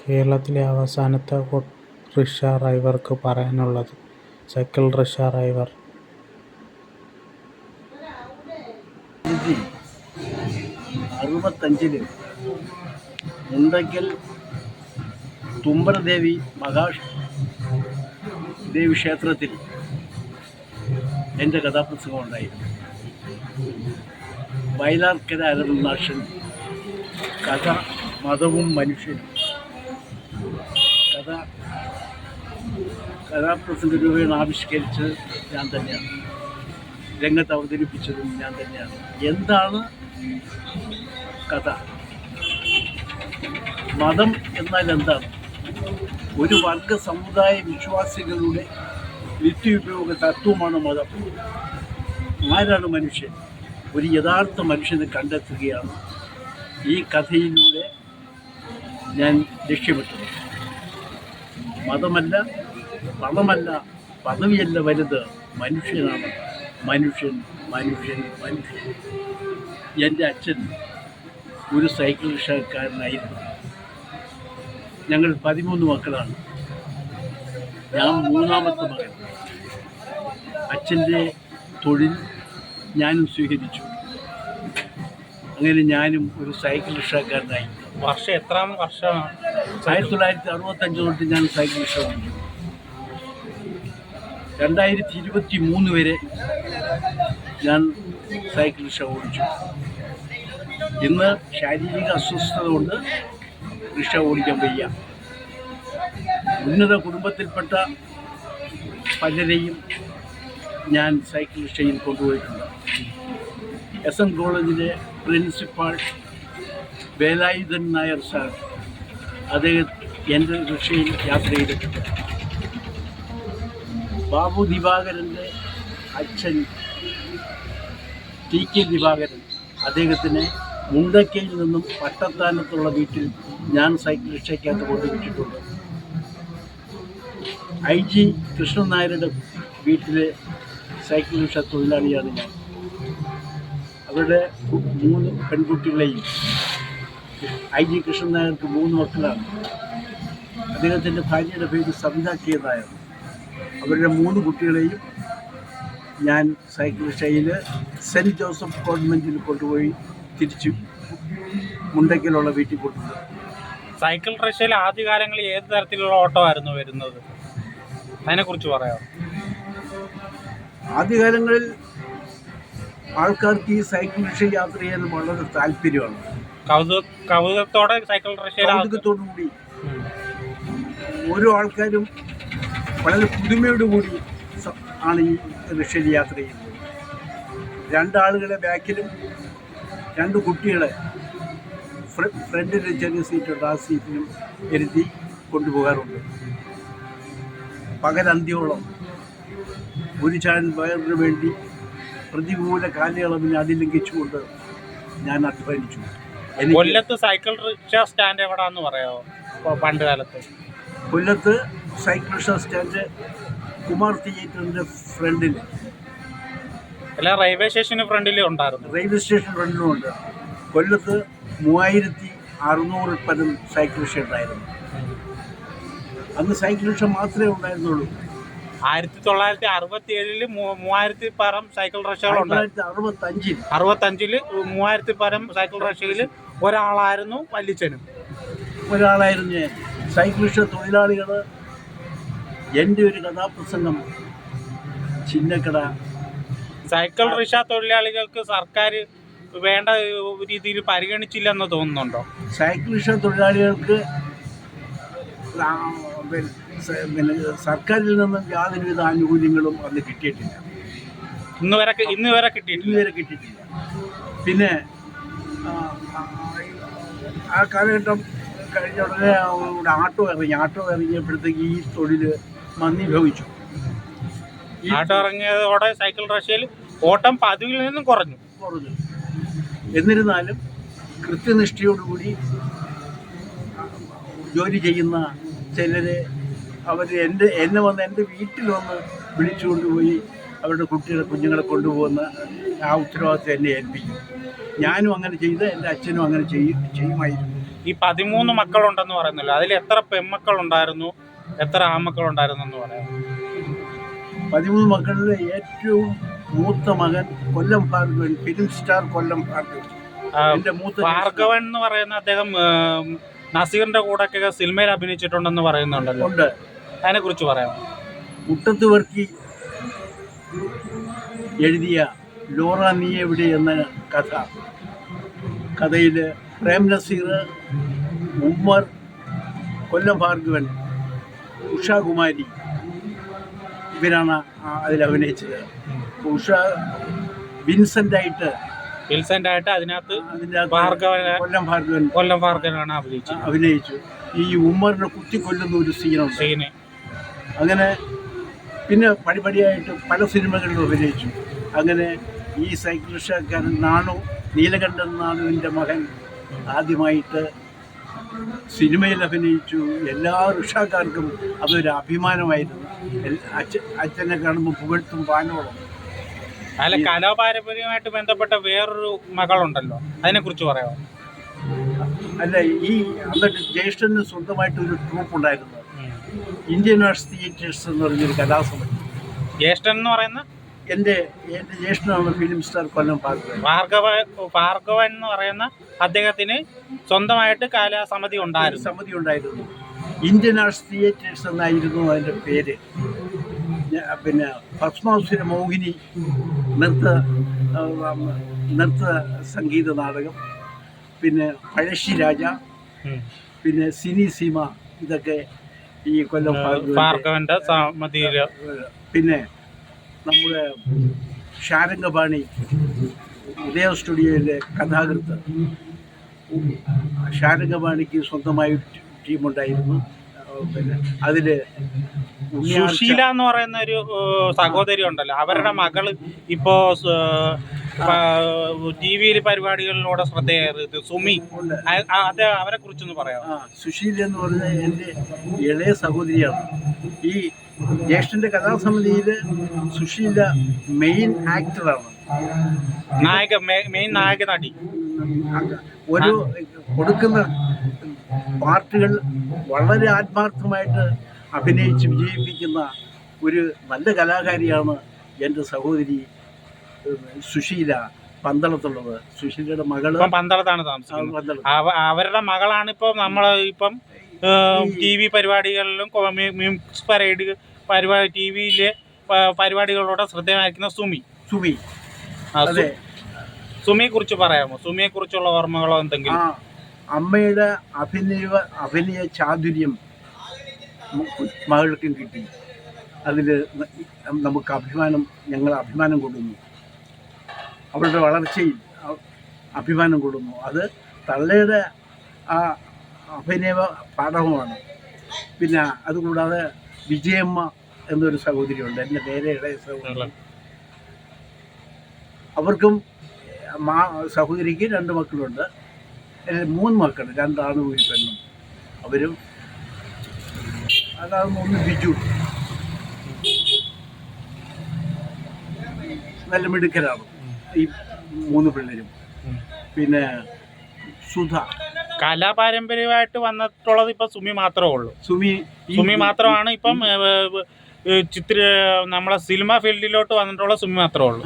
കേരളത്തിലെ അവസാനത്തെ റിക്ഷ ഡ്രൈവർക്ക് പറയാനുള്ളത്. Cycle rickshaw driver. അറുപത്തഞ്ചിൽ മുണ്ടയ്ക്കൽ തുമ്പരദേവി മഹാ ദേവി ക്ഷേത്രത്തിൽ എന്റെ കഥാപ്രസംഗം ഉണ്ടായിരുന്നു. വയലാർക്കര അരവിന്ദാക്ഷൻ കഥ മതവും മനുഷ്യനും കഥ കഥാപ്രസംഗ രൂപേണ ആവിഷ്കരിച്ചത് ഞാൻ തന്നെയാണ്. രംഗത്ത് അവതരിപ്പിച്ചതും ഞാൻ തന്നെയാണ്. എന്താണ് കഥ? മതം എന്നാൽ എന്താണ്? ഒരു വർഗ സമുദായ വിശ്വാസികളുടെ നിത്യോപയോഗ തത്വമാണ് മതം. ആരാണ് മനുഷ്യൻ? ഒരു യഥാർത്ഥ മനുഷ്യനെ കണ്ടെത്തുകയാണ് ഈ കഥയിലൂടെ ഞാൻ ലക്ഷ്യമിട്ടത്. മതമല്ല പണമല്ല പദവിയല്ല വലുത് മനുഷ്യനാണ്. മനുഷ്യൻ മനുഷ്യൻ മനുഷ്യൻ. എന്റെ അച്ഛൻ ഒരു സൈക്കിൾ റിക്ഷക്കാരനായിരുന്നു. ഞങ്ങൾ പതിമൂന്ന് മക്കളാണ്. ഞാൻ മൂന്നാമത്തെ മകൻ. അച്ഛന്റെ തൊഴിൽ ഞാനും സ്വീകരിച്ചു. അങ്ങനെ ഞാനും ഒരു സൈക്കിൾ റിക്ഷക്കാരനായി. വർഷം എത്രാം വർഷമാണ്? ആയിരത്തി തൊള്ളായിരത്തി അറുപത്തഞ്ച് തൊട്ട് ഞാൻ സൈക്കിൾ ഓടിച്ചു രണ്ടായിരത്തി ഇരുപത്തി മൂന്ന് വരെ ഞാൻ സൈക്കിൾ റിക്ഷ ഓടിച്ചു. ഇന്ന് ശാരീരിക അസ്വസ്ഥത കൊണ്ട് റിക്ഷ ഓടിക്കാൻ വയ്യ. ഉന്നത കുടുംബത്തിൽപ്പെട്ട പലരെയും ഞാൻ സൈക്കിൾ റിക്ഷയിൽ കൊണ്ടുപോയിട്ടുണ്ട്. എസ് എൻ കോളേജിലെ പ്രിൻസിപ്പാൾ വേലായുധൻ നായർ സാർ. അദ്ദേഹം എന്റെ റിക്ഷയിൽ യാത്ര ചെയ്തിട്ടുണ്ട്. ബാബു ദിവാകരന്റെ അച്ഛൻ ടി കെ ദിവാകരൻ അദ്ദേഹത്തിന് മുണ്ടക്കയിൽ നിന്നും പട്ടത്താനത്തുള്ള വീട്ടിൽ ഞാൻ സൈക്കിൾ റിക്ഷയ്ക്കകത്ത് കൊണ്ടുവിട്ടിട്ടുണ്ട്. ഐ ജി കൃഷ്ണൻ നായരുടെ വീട്ടിലെ സൈക്കിൾ റിക്ഷ തൊഴിലാളിയാണ് ഞാൻ. അവരുടെ മൂന്ന് പെൺകുട്ടികളെയും ഐ ജി കൃഷ്ണൻ നായർക്ക് മൂന്ന് മക്കളാണ്. അദ്ദേഹത്തിന്റെ ഭാര്യയുടെ പേര് സവിത കെ നായർ. അവരുടെ മൂന്ന് കുട്ടികളെയും ഞാൻ സൈക്കിൾ റിക്ഷയിൽ സെന്റ് ജോസഫ് ഗവൺമെന്റിൽ കൊണ്ടുപോയി തിരിച്ചു മുണ്ടയ്ക്കലുള്ള വീട്ടിൽ കൊണ്ടുപോയി സൈക്കിൾ റിക്ഷയിൽ ആദ്യകാലങ്ങളിൽ ഏത് തരത്തിലുള്ള ഓട്ടോ ആയിരുന്നു വരുന്നത്? അതിനെക്കുറിച്ച് പറയാം ആദ്യകാലങ്ങളിൽ ആൾക്കാർക്ക് ഈ സൈക്കിൾ റിക്ഷ യാത്ര ചെയ്യാൻ വളരെ താല്പര്യമാണ്. കൗതുകത്തോടെ സൈക്കിൾ കൗതുകത്തോടു കൂടി ഓരോ ആൾക്കാരും വളരെ പുതുമയോടുകൂടി കൂടി ആണ് ഈ റഷ്യയിൽ യാത്ര ചെയ്യുന്നത്. രണ്ടാളുകളെ ബാക്കിലും രണ്ട് കുട്ടികളെ ഫ്ര- ഫ്രണ്ടിൽ ചെറിയ സീറ്റുണ്ട് ആ സീറ്റിനും എഴുതി കൊണ്ടുപോകാറുണ്ട്. പകരന്തിയോളം ഒരു ചാൻ വേണ്ടി പ്രതികൂല കാലയളവിനെ അതിലംഘിച്ചുകൊണ്ട് ഞാൻ അധ്വാനിച്ചു. കൊല്ലത്ത് സൈക്കിൾ റിക്ഷ സ്റ്റാൻഡ് എവിടാന്ന് പറയാമോ പണ്ട് കാലത്ത്. കൊല്ലത്ത് സൈക്കിൾ റിക്ഷ സ്റ്റാൻഡ് കുമാർ തിയേറ്ററിന്റെ ഫ്രണ്ടിൽ. അല്ല റെയിൽവേ സ്റ്റേഷന് ഫ്രണ്ടിൽ ഉണ്ടായിരുന്നു. റെയിൽവേ സ്റ്റേഷൻ ഫ്രണ്ടിലും ഉണ്ട്. കൊല്ലത്ത് മൂവായിരത്തി അറുന്നൂറിൽ പരം സൈക്കിൾ റിക്ഷ ഉണ്ടായിരുന്നു. അന്ന് സൈക്കിൾ റിക്ഷ മാത്രമേ ഉണ്ടായിരുന്നുള്ളൂ. ആയിരത്തി തൊള്ളായിരത്തി അറുപത്തി ഏഴിൽ മൂവായിരത്തി പരം സൈക്കിൾ റഷ്യകളുണ്ട് അറുപത്തി അഞ്ചിൽ അറുപത്തഞ്ചിൽ മൂവായിരത്തി പരം സൈക്കിൾ റഷ്യയിൽ ഒരാളായിരുന്നു വല്ലിച്ചനും ഒരാളായിരുന്നു സൈക്കിൾ റഷ്യ തൊഴിലാളികൾ എന്റെ ഒരു കഥാപ്രസംഗം. ചിന്നക്കട. സൈക്കിൾ റിക്ഷ തൊഴിലാളികൾക്ക് സർക്കാർ വേണ്ട രീതിയിൽ പരിഗണിച്ചില്ലെന്ന് തോന്നുന്നുണ്ടോ? സൈക്കിൾ റിക്ഷ തൊഴിലാളികൾക്ക് പിന്നെ സർക്കാരിൽ നിന്നും യാതൊരുവിധ ആനുകൂല്യങ്ങളും അന്ന് കിട്ടിയിട്ടില്ല. ഇന്ന് വരെ ഇന്ന് വരെ കിട്ടിയിട്ടില്ല. വരെ കിട്ടിയിട്ടില്ല. പിന്നെ ആ കാലഘട്ടം കഴിഞ്ഞ ഉടനെ ഇവിടെ ആട്ടോ ഇറങ്ങി ആട്ടോ ഇറങ്ങിയപ്പോഴത്തേക്ക് ഈ തൊഴിൽ മന്ദി ഭവിച്ചു ആട്ടോ ഇറങ്ങിയതോടെ സൈക്കിൾ റഷ്യയിൽ ഓട്ടം പതിവിൽ നിന്നും കുറഞ്ഞു. കുറഞ്ഞു. എന്നിരുന്നാലും കൃത്യനിഷ്ഠയോടുകൂടി ജോലി ചെയ്യുന്ന ചിലരെ അവർ എന്റെ എന്നെ വന്ന് എന്റെ വീട്ടിൽ വന്ന് വിളിച്ചുകൊണ്ട് പോയി അവരുടെ കുട്ടികളെ കുഞ്ഞുങ്ങളെ കൊണ്ടുപോകുന്ന ആ ഉത്തരവാദിത്വം എന്നെ ഏൽപ്പിക്കും. ഞാനും അങ്ങനെ ചെയ്ത് എന്റെ അച്ഛനും അങ്ങനെ ചെയ്യും ചെയ്യുമായിരുന്നു. ഈ പതിമൂന്ന് മക്കളുണ്ടെന്ന് പറയുന്നല്ലോ? അതിൽ എത്ര പെൺമക്കൾ ഉണ്ടായിരുന്നു എത്ര ആൺമക്കൾ ഉണ്ടായിരുന്നു എന്ന് പറയാം പതിമൂന്ന് മക്കളിൽ ഏറ്റവും മൂത്ത മകൻ കൊല്ലം ഭാർഗവൻ ഫിലിം സ്റ്റാർ കൊല്ലം ഭാർഗവൻ. മൂത്ത ഭാർഗവൻ എന്ന് പറയുന്ന അദ്ദേഹം നസീറിന്റെ കൂടെ സിനിമയിൽ അഭിനയിച്ചിട്ടുണ്ടെന്ന് പറയുന്നുണ്ടല്ലോ. ഉണ്ട്. അതിനെ കുറിച്ച് പറയാം മുട്ടത്ത് വർക്കി എഴുതിയ ലോറ നീ എവിടെ എന്ന കഥ. കഥയിൽ പ്രേം നസീർ ഉമ്മർ കൊല്ലം ഭാർഗവൻ ഉഷാകുമാരി ഇവരാണ് അതിൽ അഭിനയിച്ചത്. ഉഷ വിൻസെന്റായിട്ട് വിൽസന്റ് ആയിട്ട് അതിനകത്ത് കൊല്ലം ഭാർഗവൻ കൊല്ലം ഭാർഗവനാണ് അഭിനയിച്ചത്. അഭിനയിച്ചു. ഈ ഉമ്മറിനെ കുത്തി കൊല്ലുന്ന ഒരു സീനുണ്ട് സീന് അങ്ങനെ പിന്നെ പടിപടിയായിട്ട് പല സിനിമകളിലും അഭിനയിച്ചു. അങ്ങനെ ഈ സൈക്കിൾ റിക്ഷക്കാരൻ നാണു നീലകണ്ഠൻ നാണുവിന്റെ മകൻ ആദ്യമായിട്ട് സിനിമയിൽ അഭിനയിച്ചു. എല്ലാ റിക്ഷക്കാർക്കും അതൊരു അഭിമാനമായിരുന്നു. അച്ഛ അച്ഛനെ കാണുമ്പോൾ പുകഴ്ത്തും പാനോളം. അല്ല കലാപാരമ്പര്യമായിട്ട് ബന്ധപ്പെട്ട വേറൊരു മകളുണ്ടല്ലോ. അതിനെ കുറിച്ച് പറയാമോ? അല്ല ഈ അന്നിട്ട് ജ്യേഷ്ഠന് സ്വന്തമായിട്ട് ഒരു ട്രൂപ്പ് ഉണ്ടായിരുന്നു ഇന്ത്യൻ ആർട്സ് തിയേറ്റേഴ്സ് എന്ന് പറഞ്ഞൊരു കലാസമിതി. ജ്യേഷ്ഠൻ എന്ന് പറയുന്ന? എന്റെ എന്റെ ജ്യേഷ്ഠനാണ് ഫിലിം സ്റ്റാർ കൊല്ലം ഭാർഗവൻ. ഭാർഗവ ഭാർഗവൻ എന്ന് പറയുന്ന അദ്ദേഹത്തിന് സ്വന്തമായിട്ട് കലാസമിതി ഉണ്ടായിരുന്നു. സമിതി ഉണ്ടായിരുന്നു. ഇന്ത്യൻ ആർട്സ് തിയേറ്റേഴ്സ് എന്നായിരുന്നു അതിന്റെ പേര്. പിന്നെ ഭസ്മാസുര മോഹിനി നൃത്ത നൃത്ത സംഗീത നാടകം. പിന്നെ പഴശ്ശി രാജ. പിന്നെ സിനി സീമ ഇതൊക്കെ ഈ കൊല്ലം ഭാഗവതരുടെ- ഭാർഗവന്റെ സമിതിയിൽ പിന്നെ നമ്മുടെ ഷാരംഗപാണി ഉദയ സ്റ്റുഡിയോയിലെ കഥാകൃത്ത്. ഷാരംഗപാണിക്ക് സ്വന്തമായി ടീമുണ്ടായിരുന്നു. പിന്നെ അതിൽ സുശീല എന്ന് പറയുന്ന ഒരു സഹോദരി ഉണ്ടല്ലോ. അവരുടെ മകൾ ഇപ്പോ ടി വിയിൽ പരിപാടികളിലൂടെ ശ്രദ്ധേയത് സുമി അത് അവരെ കുറിച്ചൊന്ന് പറയാം സുശീൽ എന്ന് പറഞ്ഞ എന്റെ ഇളയ സഹോദരിയാണ്. ഈ ജ്യേഷ്ഠന്റെ കഥാസമിതിയിൽ സുശീല മെയിൻ ആക്ടറാണ് നായക മെയിൻ നായക നടി. ഒരു കൊടുക്കുന്ന പാർട്ടികൾ വളരെ ആത്മാർത്ഥമായിട്ട് അഭിനയിച്ച് വിജയിപ്പിക്കുന്ന ഒരു നല്ല കലാകാരിയാണ് എന്റെ സഹോദരി സുശീല പന്തളത്തുള്ളത്. സുശീലയുടെ മകൾ ഇപ്പം പന്തളത്താണ് താമസിക്കുന്നത്. അവരുടെ മകളാണ് ഇപ്പം നമ്മൾ ഇപ്പം ടി വി പരിപാടികളിലും മ്യൂസിക് പരേഡ് പരിപാടി ടി വിയിലെ പരിപാടികളിലൂടെ ശ്രദ്ധേയമായിരിക്കുന്ന സുമി. സുമി. അതെ. സുമിയെ കുറിച്ച് പറയാമോ? സുമിയെ കുറിച്ചുള്ള ഓർമ്മകളോ എന്തെങ്കിലും? അമ്മയുടെ അഭിനയ അഭിനയ ചാതുര്യം മകൾക്കും കിട്ടി. അതിൽ നമുക്ക് അഭിമാനം ഞങ്ങൾ അഭിമാനം കൊടുക്കുന്നു അവളുടെ വളർച്ചയിൽ അഭിമാനം കൊടുക്കുന്നു അത് തള്ളയുടെ ആ അഭിനയ പാഠവുമാണ്. പിന്നെ അതുകൂടാതെ വിജയമ്മ എന്നൊരു സഹോദരിയുണ്ട്. എന്റെ നേരെ ഇടയ സഹോദരി. അവർക്കും മാ സഹോദരിക്ക് രണ്ട് മക്കളുണ്ട്. മൂന്ന് മക്കൾ. രണ്ടാണ് ഒരു പെണ്ണും. അവരും അതാണ് ഒന്ന് ബിജു. നല്ല മിടുക്കരാണ്. ഈ മൂന്ന് പിള്ളേരും. പിന്നെ സുധ. കലാപാരമ്പര്യമായിട്ട് വന്നിട്ടുള്ളത് ഇപ്പൊ സുമി മാത്രമേ ഉള്ളൂ. സുമി സുമി മാത്രമാണ് ഇപ്പം ചിത്ര നമ്മളെ സിനിമ ഫീൽഡിലോട്ട് വന്നിട്ടുള്ള സുമി മാത്രമേ ഉള്ളൂ.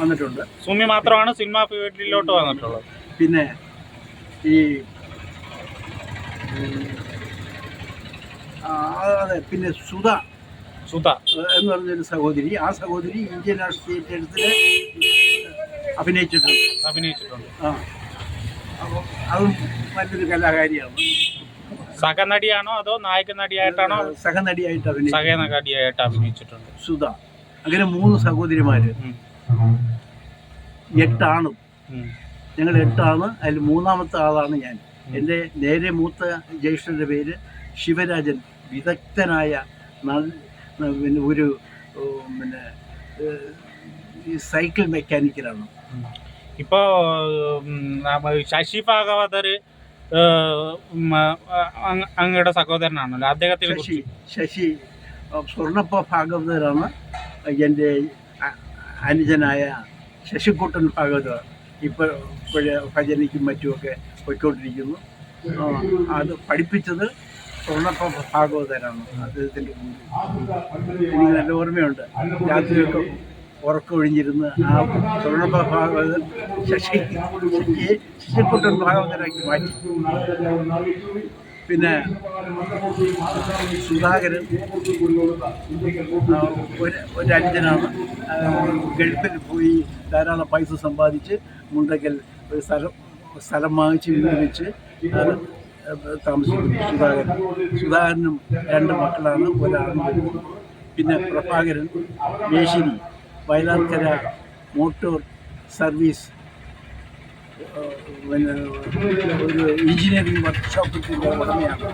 വന്നിട്ടുണ്ട്. സുമി മാത്രമാണ് സിനിമ ഫീൽഡിലോട്ട് വന്നിട്ടുള്ളത്. പിന്നെ ഈ അതെ പിന്നെ സുധ. സുധ എന്ന് പറഞ്ഞൊരു സഹോദരി. ആ സഹോദരി ഇന്ത്യൻ നാഷണൽ തിയേറ്റേഴ്സിൽ അഭിനയിച്ചിട്ടുണ്ട്. അഭിനയിച്ചിട്ടുണ്ട്. ആ. അപ്പോൾ അതും നല്ലൊരു കലാകാരിയാണ്. സഹനടിയാണോ അതോ നായക നടിയായിട്ടാണോ? സഹനടിയായിട്ട് അഭിനയിച്ചു സഹനടിയായിട്ട് അഭിനയിച്ചിട്ടുണ്ട്. സുധ. അങ്ങനെ മൂന്ന് സഹോദരിമാര്. എട്ടാണ്. ഞങ്ങൾ എട്ടാണ്. അതിൽ മൂന്നാമത്തെ ആളാണ് ഞാൻ. എന്റെ നേരെ മൂത്ത ജ്യേഷ്ഠന്റെ പേര് ശിവരാജൻ. വിദഗ്ധനായ പിന്നെ ഒരു പിന്നെ ഈ സൈക്കിൾ മെക്കാനിക്കലാണ്. ഇപ്പോൾ ശശി ഭാഗവതർ അങ്ങയുടെ സഹോദരനാണല്ലോ. അദ്ദേഹത്തിന് ശശി ശശി സ്വർണപ്പ ഭാഗവതരാണ്. എന്റെ അനുജനായ ശശിക്കുട്ടൻ ഭാഗവതർ ഇപ്പോൾ ഇപ്പോഴ് ഭജനയ്ക്കും മറ്റുമൊക്കെ പോയിക്കൊണ്ടിരിക്കുന്നു. അത് പഠിപ്പിച്ചത് സ്വർണപ്പ ഭാഗവതരാണ് അദ്ദേഹത്തിന്റെ എനിക്ക് നല്ല ഓർമ്മയുണ്ട്. രാത്രിയൊക്കെ ഉറക്കമൊഴിഞ്ഞിരുന്ന് ആ സ്വർണപ്പ ഭാഗവതൻ ശശി ശശിയെ ശശിക്കുട്ടൻ ഭാഗവതരാക്കി മാറ്റി. പിന്നെ സുധാകരൻ ഒരു അഞ്ചനാണ് ഗൾഫിൽ പോയി ധാരാളം പൈസ സമ്പാദിച്ച് മുണ്ടക്കൽ ഒരു സ്ഥലം സ്ഥലം വാങ്ങിച്ച് അത് താമസിക്കുന്നു സുധാകരൻ. സുധാകരനും രണ്ട് മക്കളാണ്. ഒരാളും പിന്നെ പ്രഭാകരൻ മേശിരി വയലാർക്കര മോട്ടോർ സർവീസ് പിന്നെ ഒരു എഞ്ചിനീയറിംഗ് വർക്ക്ഷോപ്പിന്റെ ഉടമയാണ്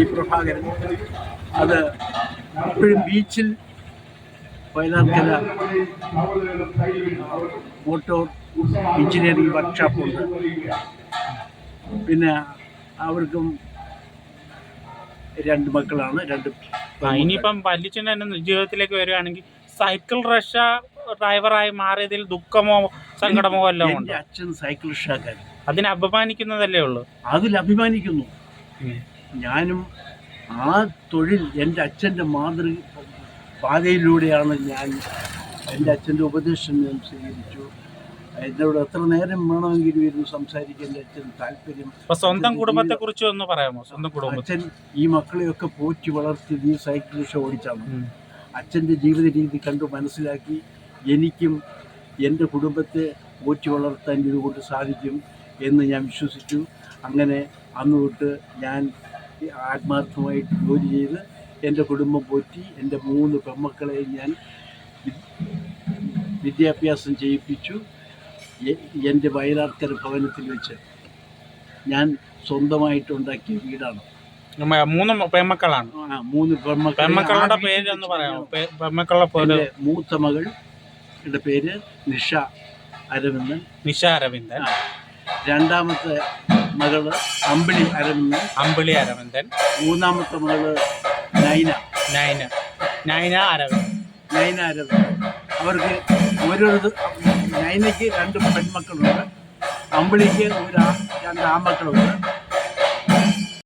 ഈ പ്രഭാകരൻ. അത് ഇപ്പോഴും ബീച്ചിൽ വയലാർക്കര മോട്ടോർ എഞ്ചിനീയറിംഗ് വർക്ക്ഷോപ്പുണ്ട്. പിന്നെ അവർക്കും രണ്ട് മക്കളാണ് രണ്ട് ഇനിയിപ്പം പല്ലിച്ചൻ തന്നെ ജീവിതത്തിലേക്ക് വരികയാണെങ്കിൽ സൈക്കിൾ റഷ ഡ്രൈവറായി മാറിയതിൽ ദുഃഖമോ സങ്കടമോ അല്ല അച്ഛൻ സൈക്കിൾ റഷക്കാരൻ. അതിനെ അഭിമാനിക്കുന്നതല്ലേ ഉള്ളൂ? അതിൽ അഭിമാനിക്കുന്നു. ഞാനും ആ തൊഴിൽ എന്റെ അച്ഛന്റെ മാതൃ പാതയിലൂടെയാണ് ഞാൻ എന്റെ അച്ഛന്റെ ഉപദേശം ഞാൻ സ്വീകരിച്ചു. എന്നോട് എത്ര നേരം വേണമെങ്കിലും ഇരുന്ന് സംസാരിക്കാൻ അച്ഛൻ താല്പര്യം സ്വന്തം കുടുംബത്തെ കുറിച്ച് ഒന്ന് പറയാമോ? സ്വന്തം കുടുംബത്തെ അച്ഛൻ ഈ മക്കളെയൊക്കെ പോറ്റി വളർത്തി ഈ സൈക്കിൾ റിക്ഷ ഓടിച്ചാണ്. അച്ഛന്റെ അച്ഛന്റെ ജീവിത രീതി കണ്ട് മനസ്സിലാക്കി എനിക്കും എന്റെ കുടുംബത്തെ പോറ്റി വളർത്താൻ ഇതുകൊണ്ട് സാധിക്കും എന്ന് ഞാൻ വിശ്വസിച്ചു. അങ്ങനെ അന്ന് തൊട്ട് ഞാൻ ആത്മാർത്ഥമായിട്ട് ജോലി ചെയ്ത് എന്റെ കുടുംബം പോറ്റി എന്റെ മൂന്ന് പെമ്മക്കളെ ഞാൻ വിദ്യാഭ്യാസം ചെയ്യിപ്പിച്ചു. എന്റെ വയലാർക്കര ഭവനത്തിൽ വെച്ച് ഞാൻ സ്വന്തമായിട്ടുണ്ടാക്കിയ വീടാണ്. മൂന്ന് പെമ്മക്കളാണ് മൂന്ന് പെമ്മക്കളെ പെമ്മക്കളുടെ പേര് എന്ന് പറയാം പെമ്മക്കളുടെ പേര്? മൂത്ത മകളുടെ പേര് നിഷ അരവിന്ദൻ. നിഷ അരവിന്ദൻ. രണ്ടാമത്തെ മകൾ അമ്പിളി അരവിന്ദൻ. അമ്പിളി അരവിന്ദൻ. മൂന്നാമത്തെ മകൾ നൈന. നൈന. നൈന അരവിന്ദൻ. നൈന അരവിന്ദൻ. അവർക്ക് ഓരോരു നൈനയ്ക്ക് രണ്ട് പെൺമക്കളുണ്ട്. അമ്പിളിക്ക് ഒരു രണ്ട് ആൺമക്കളുണ്ട്.